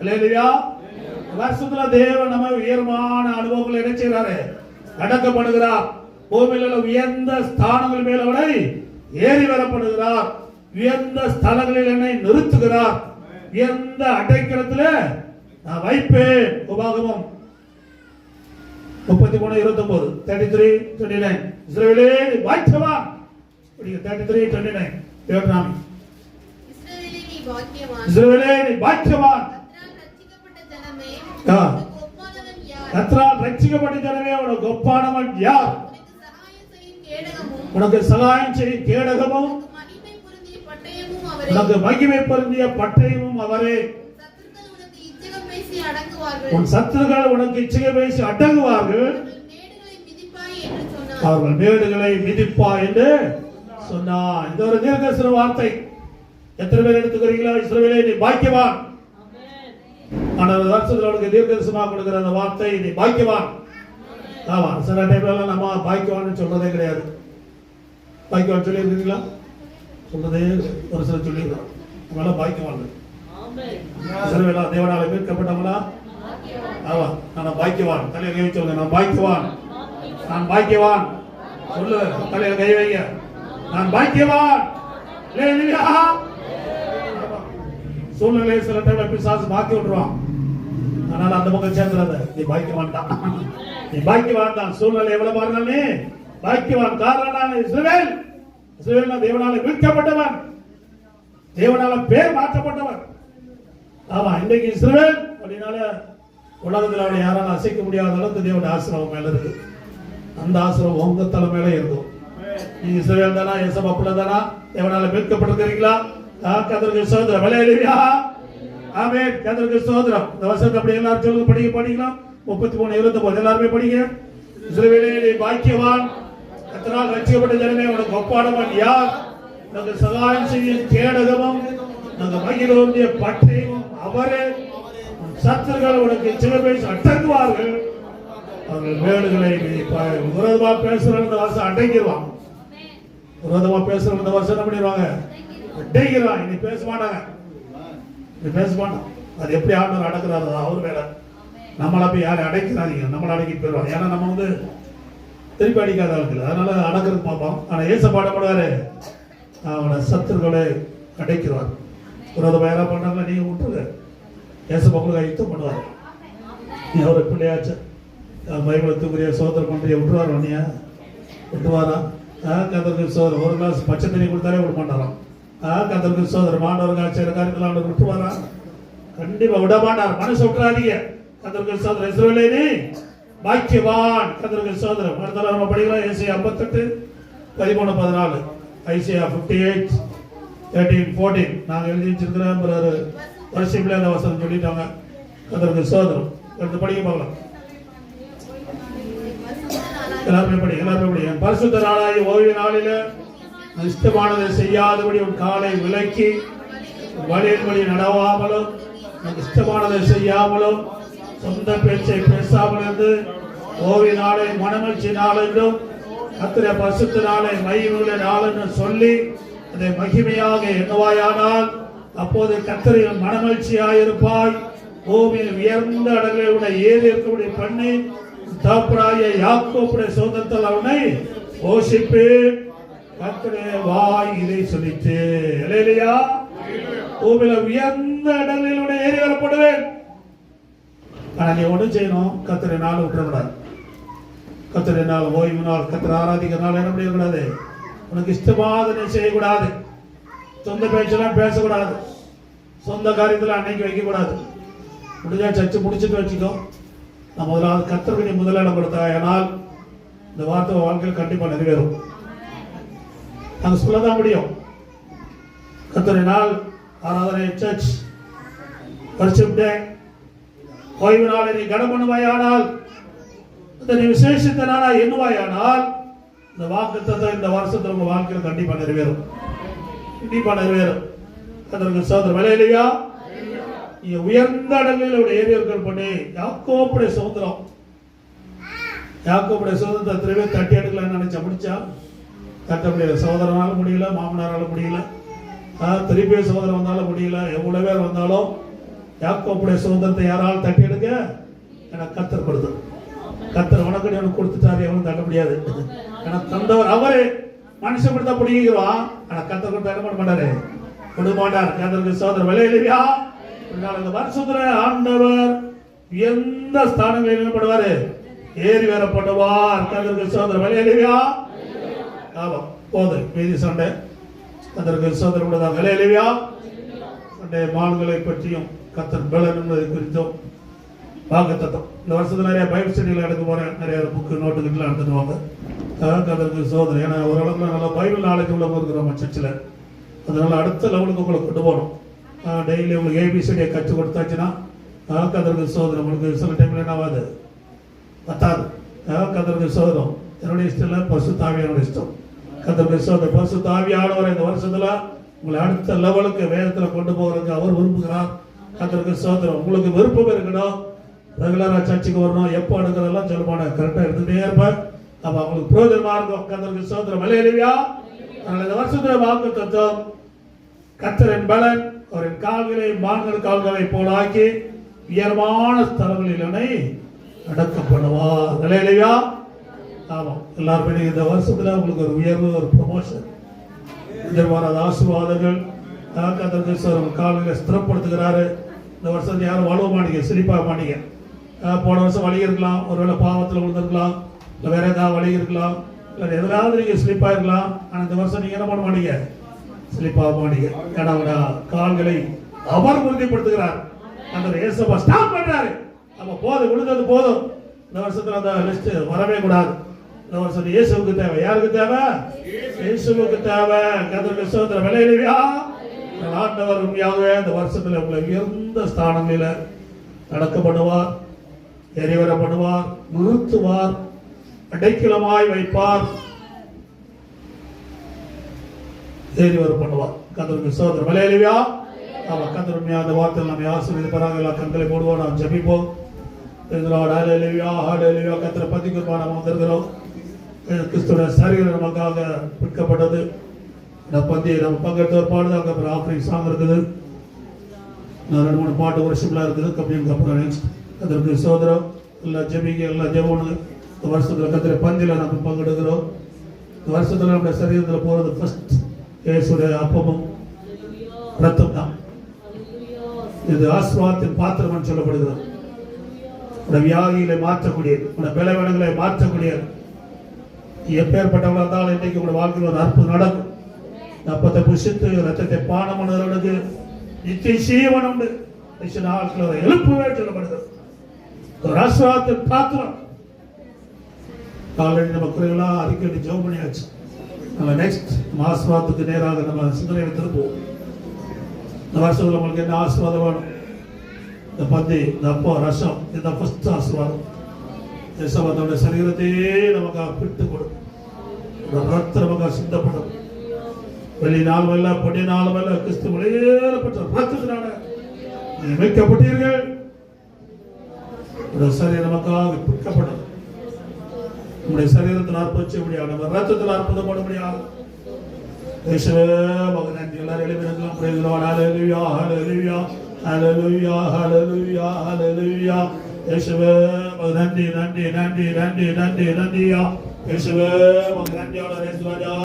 இல்லையா வருஷத்துல தேவன் நம்ம உயர்வான அனுபவங்களை என்ன செய்யறாரு அடக்கப்படுகிறார் பூமியில உயர்ந்த ஸ்தானங்கள் மேல் அவனை ஏறி வரப்படுகிறார். உயர்ந்த ஸ்தலங்களில் என்னை நிறுத்துகிறார். உயர்ந்த அடைக்கலத்துல நான் வைப்பேன். உபாகமம் முப்பத்தி மூணு இருபத்தி ஒன்பது தேர்ட்டி த்ரீ டுவெண்ட்டி நைன் இஸ்ரேலே வாய்ச்சவா தேர்ட்டி த்ரீ டுவெண்ட்டி நைன் தேவராமி இஸ்ரவேலே நீ பாக்கியவான் இஸ்ரேலே நீ பாக்கியவான் கர்த்தரால் ரட்சிக்கப்பட்ட ஜனமே ஆ. உனக்கு ஒப்பானவன் யார் கத்ரால் ரட்சிக்கப்பட்ட உனக்கு ஒப்பானவன் யார்? உனக்கு சகாயம் செய்யும் கேடகமும் உனக்கு மகிமை பொருந்திய பட்டயமும் அவரே. உன் சத்துருக்கள் உனக்கு இச்சை பேசி அடங்குவார்கள். அவர்கள் மேடுகளை என்று மிதிப்பா என்று சொன்னார். இந்த ஒரு தீர்க்கதரிசன வார்த்தை. எத்தனை பேர் எடுத்துக்கிறீங்களா இஸ்ரவேலே நீ பாக்கியவான். ஆனால் வருஷத்துல உனக்கு தீர்க்கதரிசனமாக கொடுக்கிற அந்த வார்த்தை நீ பாக்கியவான். ஆமா சில டைம்ல எல்லாம் நம்ம பாக்கியவான்னு சொல்றதே கிடையாது. பாக்கியவான் சொல்லியிருக்கீங்களா சொல்றதே கிடையாது. ஒரு சிலர் சொல்லியிருக்கோம் நம்மளால பாக்கியவான் இஸ்ரவேலா தேவனால மீட்கப்பட்டவங்களா? ஆமா நான் பாக்கியவான். தலையில கை வச்சவங்க நான் பாக்கியவான். நான் பாக்கியவான். சொல்லு. தலையில கை வைங்க. நான் பாக்கியவான். அல்லேலூயா. சூழ்நிலையை சில டைம்ல பிசாசு மாத்தி விட்டுருவான். அதனால அந்த பக்கம் சேர்ந்துடாத. நீ பாக்கியவான் தான். நீ பாக்கியவான் தான். சூழ்நிலை எவ்வளவு பாருங்க நீ பாக்கியவான். காரணம் நான் இஸ்ரவேல். இஸ்ரவேல் தேவனால மீட்கப்பட்டவன். தேவனால பேர் மாற்றப்பட்டவன். ஆமா இன்னைக்கு இஸ்ரவேல் அப்படின்னால உலகத்தில் அவனை யாராலும் அசைக்க முடியாத அளவுக்கு தேவனுடைய ஆசிரமம் மேல இருக்கு. அந்த ஆசிரமம் உங்க தலைமையில இருக்கும். நீங்க இஸ்ரவேல் தானா? எசப் அப்பல தானா? தேவனால மீட்கப்பட்டிருக்கிறீங்களா? கதற்கு சோதரம் விளையாடுவியா ஆமே கதற்கு சோதரம் இந்த வருஷத்தை அப்படி எல்லாரும் சொல்லுங்க. படிக்க படிக்கலாம். முப்பத்தி மூணு இருபத்தி ஒன்பது எல்லாருமே படிங்க. இஸ்ரவேலே நீ பாக்கியவான் கத்தனால் ரசிக்கப்பட்ட ஜனமே உனக்கு ஒப்பாடவன் யார்? நாங்கள் சகாயம் செய்யும் கேடகமும் நாங்கள் மகிழ்வுடைய பட்டயமும் அவரே. சத்துருக்கள் உனக்கு சில பேர் அடங்குவார்கள். அவர்கள் வேடுகளை நீ ப- விரோதமா பேசுற இந்த வருஷம் அடங்கிடுவான். விரோதமா பேசுற இந்த வருஷம் என்ன பண்ணிடுவாங்க. அடங்கிடுவான் இனி பேச மாட்டாங்க. இனி பேச மாட்டான் அது எப்படி ஆண்டவர் அடக்குறாரு அவர் வேலை. நம்மளை போய் யாரை அடைக்கிறாதீங்க. நம்மளை அடக்கி போயிடுவாங்க. ஏன்னா நம்ம வந்து திருப்பி அடிக்காத ஆளுக்கு அதனால அடக்கிறது பார்ப்போம். ஆனால் ஏச பாடப்படுவாரு அவனை சத்துருக்களை அடைக்கிறார். ஒரு யாரா பண்ணாங்க நீங்க விட்டுருங்க. ஏச மக்களுக்கு யுத்தம் பண்ணுவார். நீ அவரை பிள்ளையாச்சு. மயமத்துக்குரிய சோதர பண்றிய விட்டுருவார் உன்னையா விட்டுவாரா ஆ கதற்கு சோதர ஒரு கிளாஸ் பச்சை தண்ணி கொடுத்தாலே விட மாட்டாராம். ஆ கதற்கு மாண்டவர்கள் ஆண்டவர் காட்சி காரியத்தில் ஆண்டவர் விட்டுவாரா கண்டிப்பா விட மாட்டார் மனசு விட்டுறாதீங்க கதற்கு சோதரம் இஸ்ரவேலே பாக்கியவான் கதற்கு சோதரம் அடுத்த நம்ம படிக்கலாம் ஏசி ஐம்பத்தெட்டு பதிமூணு பதினாலு Isaiah fifty eight thirteen fourteen நாங்கள் எழுதி வச்சிருக்கிறோம் ஒரு வருஷத்துல அந்த வசனம் சொல்லிட்டாங்க அதற்கு சோதரம் எடுத்து படிக்க பார்க்கலாம் எல்லாருமே படி எல்லாருமே படி பரிசுத்த நாளாகி ஓய்வு நாளில் இஷ்டமானதை செய்யாதபடி உன் காலை விலக்கி வழியின் வழி நடவாமலும் இஷ்டமானதை செய்யாமலும் சொந்த பேச்சை பேசாமல் இருந்து ஓய்வு நாளை மனமகிழ்ச்சி நாள் என்றும் கத்திர பரிசுத்த நாளை மகிமையுள்ள நாள் என்று சொல்லி அதை மகிமையாக எண்ணுவாயானால் அப்போது கத்தரில் மனமகிழ்ச்சியாயிருப்பாய். பூமியில் உயர்ந்த இடங்களில் ஏறி இருக்கக்கூடிய பண்ணி தாப்பராய யாக்கோப்புடைய சோதரத்தில் அவனை போஷிப்பேன். சொல்லிட்டு. இல்லையா உங்களை உயர்ந்த இடங்களில் ஏறி வரப்படுவேன். ஆனா நீ ஒன்றும் செய்யணும். கத்திரை நாள் விட்டுறக்கூடாது கத்திரை நாள் ஓய்வு நாள் கத்திர ஆராதிக்கிற நாள் என்ன பண்ணிடக்கூடாது உனக்கு இஷ்டமாக நீ செய்யக்கூடாது. சொந்த பேச்செல்லாம் பேசக்கூடாது. சொந்த காரியத்தில் அன்னைக்கு வைக்கக்கூடாது. முடிஞ்சா சர்ச்சை முடிச்சுட்டு வச்சுக்கோ. நான் முதலாவது கத்தருக்கு நீ முதலிடம் கொடுத்தா கொடுத்தாயானால் இந்த வார்த்தை வாழ்க்கையில் கண்டிப்பா நிறைவேறும். நாங்கள் சொல்லதான் முடியும். கத்தரை நாள் ஆராதனை சர்ச் வர்ஷிப் டே ஓய்வு நாளை நீ கனமனுவாயானால் பண்ணுவாயானால் நீ விசேஷித்த நாளா எண்ணுவாயானால் இந்த வாக்குத்தத்தை இந்த வருஷத்தில் உங்க வாழ்க்கையில் கண்டிப்பா நிறைவேறும். கண்டிப்பா நிறைவேறும். அதற்கு சோதரம் இல்லையா? நீ உயர்ந்த இடங்களில் உடைய ஏரியர்கள் பண்ணி. யாக்கோப்புடைய சுதந்திரம் யாக்கோப்புடைய சுதந்திரத்தை திரும்பி தட்டி எடுக்கலாம்னு நினைச்சா முடிச்சா? தட்ட முடியல சோதரனால முடியல மாமனாரால முடியல. திருப்பிய சோதனை வந்தாலும் முடியல. எவ்வளவு பேர் வந்தாலும் யாக்கோப்புடைய சுதந்திரத்தை யாரால் தட்டி எடுக்க எனக்கு கத்தர் கொடுத்தது. கத்தர் உனக்கு எனக்கு கொடுத்துட்டாரு. எவனும் தட்ட முடியாது. எனக்கு தந்தவர் அவரே. மனுஷன் கொடுத்தா பிடிக்கிறான் ஆனா கத்தர் கொடுத்தா என்ன பண்ண மாட்டாரு? கொடுக்க மாட்டார். கத்தருக்கு சோதனை விளையிலையா இந்த வருஷத்துல ஆண்டவர் எந்த ஸ்தானங்களில் என்ன பண்ணுவாரு ஏறி வேற பண்ணுவார் கத்தருக்கு சோதனை விளையிலையா ஆமா. போது மீதி சண்டை. அதற்கு சோதரம் உள்ளதாக இல்லையா? அன்றைய மான்களை பற்றியும் கத்தர் பலன் என்பதை குறித்தும் தத்தம் இந்த வருஷத்துல நிறைய பைபிள் ஸ்டடிகள் எடுக்க போறேன் நிறைய புக்கு நோட்டுக்கெல்லாம் எடுத்துட்டு வாங்க. அதற்கு சோதனை. ஏன்னா ஓரளவுக்கு நல்லா பைபிள் நாளைக்கு உள்ள இருக்கிறோம் சர்ச்சில் அதனால அடுத்த லெவலுக்கு உங்களை கொண்டு போகணும். டெய்லி உங்களுக்கு ஏபிசிடியை கற்றுக் கொடுத்தாச்சுன்னா கதற்கு சோதனை. உங்களுக்கு சில டைம்ல என்ன ஆகாது? பத்தாது. கதற்கு சோதனம் என்னுடைய இஷ்டம் இல்லை பசு தாவியனுடைய இஷ்டம். கத்தருடைய சோதனை பசு தாவியானவர் இந்த வருஷத்துல உங்களை அடுத்த லெவலுக்கு வேதத்துல கொண்டு போகிறதுக்கு அவர் விரும்புகிறார். கத்தருக்கு சோதனம் உங்களுக்கு விருப்பம் இருக்கணும். ரெகுலரா சர்ச்சுக்கு வரணும். எப்போ எடுக்கிறதெல்லாம் சொல்லுவாங்க கரெக்டா எடுத்துட்டே இருப்பேன். அப்ப அவங்களுக்கு பிரயோஜனமா இருக்கும். கத்தருக்கு சோதனம் விலையிலையா அதனால இந்த வருஷத்துல வாக்கு தத்துவம் கத்தரின் பலன் அவரின் கால்களை மான்கள் கால்களை போல ஆக்கி உயர்வான ஸ்தலங்களில் என்னை அடக்கம் நிலையிலையா ஆமாம். எல்லாருமே இந்த வருஷத்தில் உங்களுக்கு ஒரு உயர்வு ஒரு ப்ரொமோஷன் எதிர்பாராத ஆசீர்வாதங்கள். கத்தருக்கு காலையில் கால்களை ஸ்திரப்படுத்துகிறாரு. இந்த வருஷம் யாரும் வாழ மாட்டீங்க? சிரிப்பாக மாட்டீங்க. போன வருஷம் வழி இருக்கலாம். ஒருவேளை பாவத்தில் விழுந்திருக்கலாம். இல்லை வேற ஏதாவது வழி இருக்கலாம். இல்லை எதனாவது நீங்கள் ஸ்லிப்பாக இருக்கலாம். ஆனால் இந்த வருஷம் நீங்கள் என்ன பண்ண மாட்டீங்க? ஸ்லிப்பாக மாட்டீங்க. ஏன்னா கால்களை அவர் உறுதிப்படுத்துகிறார். அந்த ஏசப்பா ஸ்டாப் பண்ணுறாரு நம்ம போதும் விழுந்தது போதும். இந்த வருஷத்தில் அந்த லிஸ்ட்டு வரவே கூடாது. இந்த வருஷம் இயேசுவுக்கு தேவை. யாருக்கு தேவை? இயேசுவுக்கு தேவை. கதிர சோதர விலையிலையா? ஆண்டவர் உண்மையாகவே இந்த வருஷத்துல உங்களை உயர்ந்த ஸ்தானங்களில நடக்க பண்ணுவார் எரிவர பண்ணுவார் நிறுத்துவார் அடைக்கலமாய் வைப்பார். ஏறி வர பண்ணுவார் கத்தருக்கு சோதர விலையிலையா ஆமா கத்தர் உண்மையா அந்த வார்த்தையில் நம்ம ஆசிரியர் எல்லா கண்களை போடுவோம் நாம் ஜபிப்போம். இதனோட ஹalleluya ஹalleluya. கத்தரை பத்தி குர்பான நம்ம வந்திருக்கிறோம் கிறிஸ்துவ சரீரம் நமக்காக விற்கப்பட்டது நம்ம பந்தி நம்ம பங்கெடுத்த ஒரு பாடு அப்புறம் ஆஃபரிங் சாங் இருக்குது. நான் ரெண்டு மூணு பாட்டு வருஷம்லாம் இருக்குது. கம்மியும் அப்புறம் நெக்ஸ்ட் அதற்கு சோதரம் எல்லாம் ஜெபிங்க எல்லாம் ஜெபோனு இந்த வருஷத்தில் கத்திர பந்தியில் நம்ம பங்கெடுக்கிறோம். இந்த வருஷத்தில் நம்முடைய சரீரத்தில் போகிறது ஃபஸ்ட் இயேசுடைய அப்பமும் ரத்தம் தான் இது ஆசிர்வாதத்தின் பாத்திரம் சொல்லப்படுகிறது. உடைய வியாதிகளை மாற்றக்கூடியது உடைய பலவீனங்களை மாற்றக்கூடியது. எப்பேற்பட்டவளாக இருந்தாலும் இன்னைக்கு உங்களுடைய வாழ்க்கையில் ஒரு அற்புதம் நடக்கும். அப்பத்தை புசித்து ரத்தத்தை பானம் பண்ணுறவனுக்கு நித்திய சீவன் உண்டு. நிச்சய நாட்கள் அதை எழுப்புவே சொல்லப்படுகிறது. ஒரு ஆசிர்வாதத்தின் பாத்திரம் ஆல்ரெடி நம்ம குறைகளாக அடிக்கடி ஜோம் பண்ணியாச்சு. நம்ம நெக்ஸ்ட் ஆசிர்வாதத்துக்கு நேராக நம்ம சிந்தனையை திருப்புவோம். இந்த வருஷத்தில் நம்மளுக்கு என்ன ஆசீர்வாதம் வேணும்? இந்த பந்தி இந்த அப்போ ரசம் இந்த ஃபஸ்ட் ஆசீர்வாதம். தேசவாதோட சரீரத்தையே நமக்கு பிட்டு கொடுக்கும் இந்த ரத்தம் நமக்கு சிந்தப்படும் வெளி நாள் வல்ல பொடி நாள் வல்ல கிறிஸ்து வெளியேறப்பட்ட ரத்தத்தினால நீங்கள் மீட்கப்பட்டீர்கள் சரீரம் நமக்காக பிற்கப்படும் நம்முடைய சரீரத்தில் அர்ப்பணிச்ச முடியாது நம்ம ரத்தத்தில் அற்புதம் பண்ண முடியாது. இயேசுவே மகன் எல்லாரும் எழுப்பினங்களும் യേശുവേ നന്ദി നന്ദി നന്ദി നന്ദി നന്ദി നന്ദിയോ യേശുവേ നന്ദിയോടെ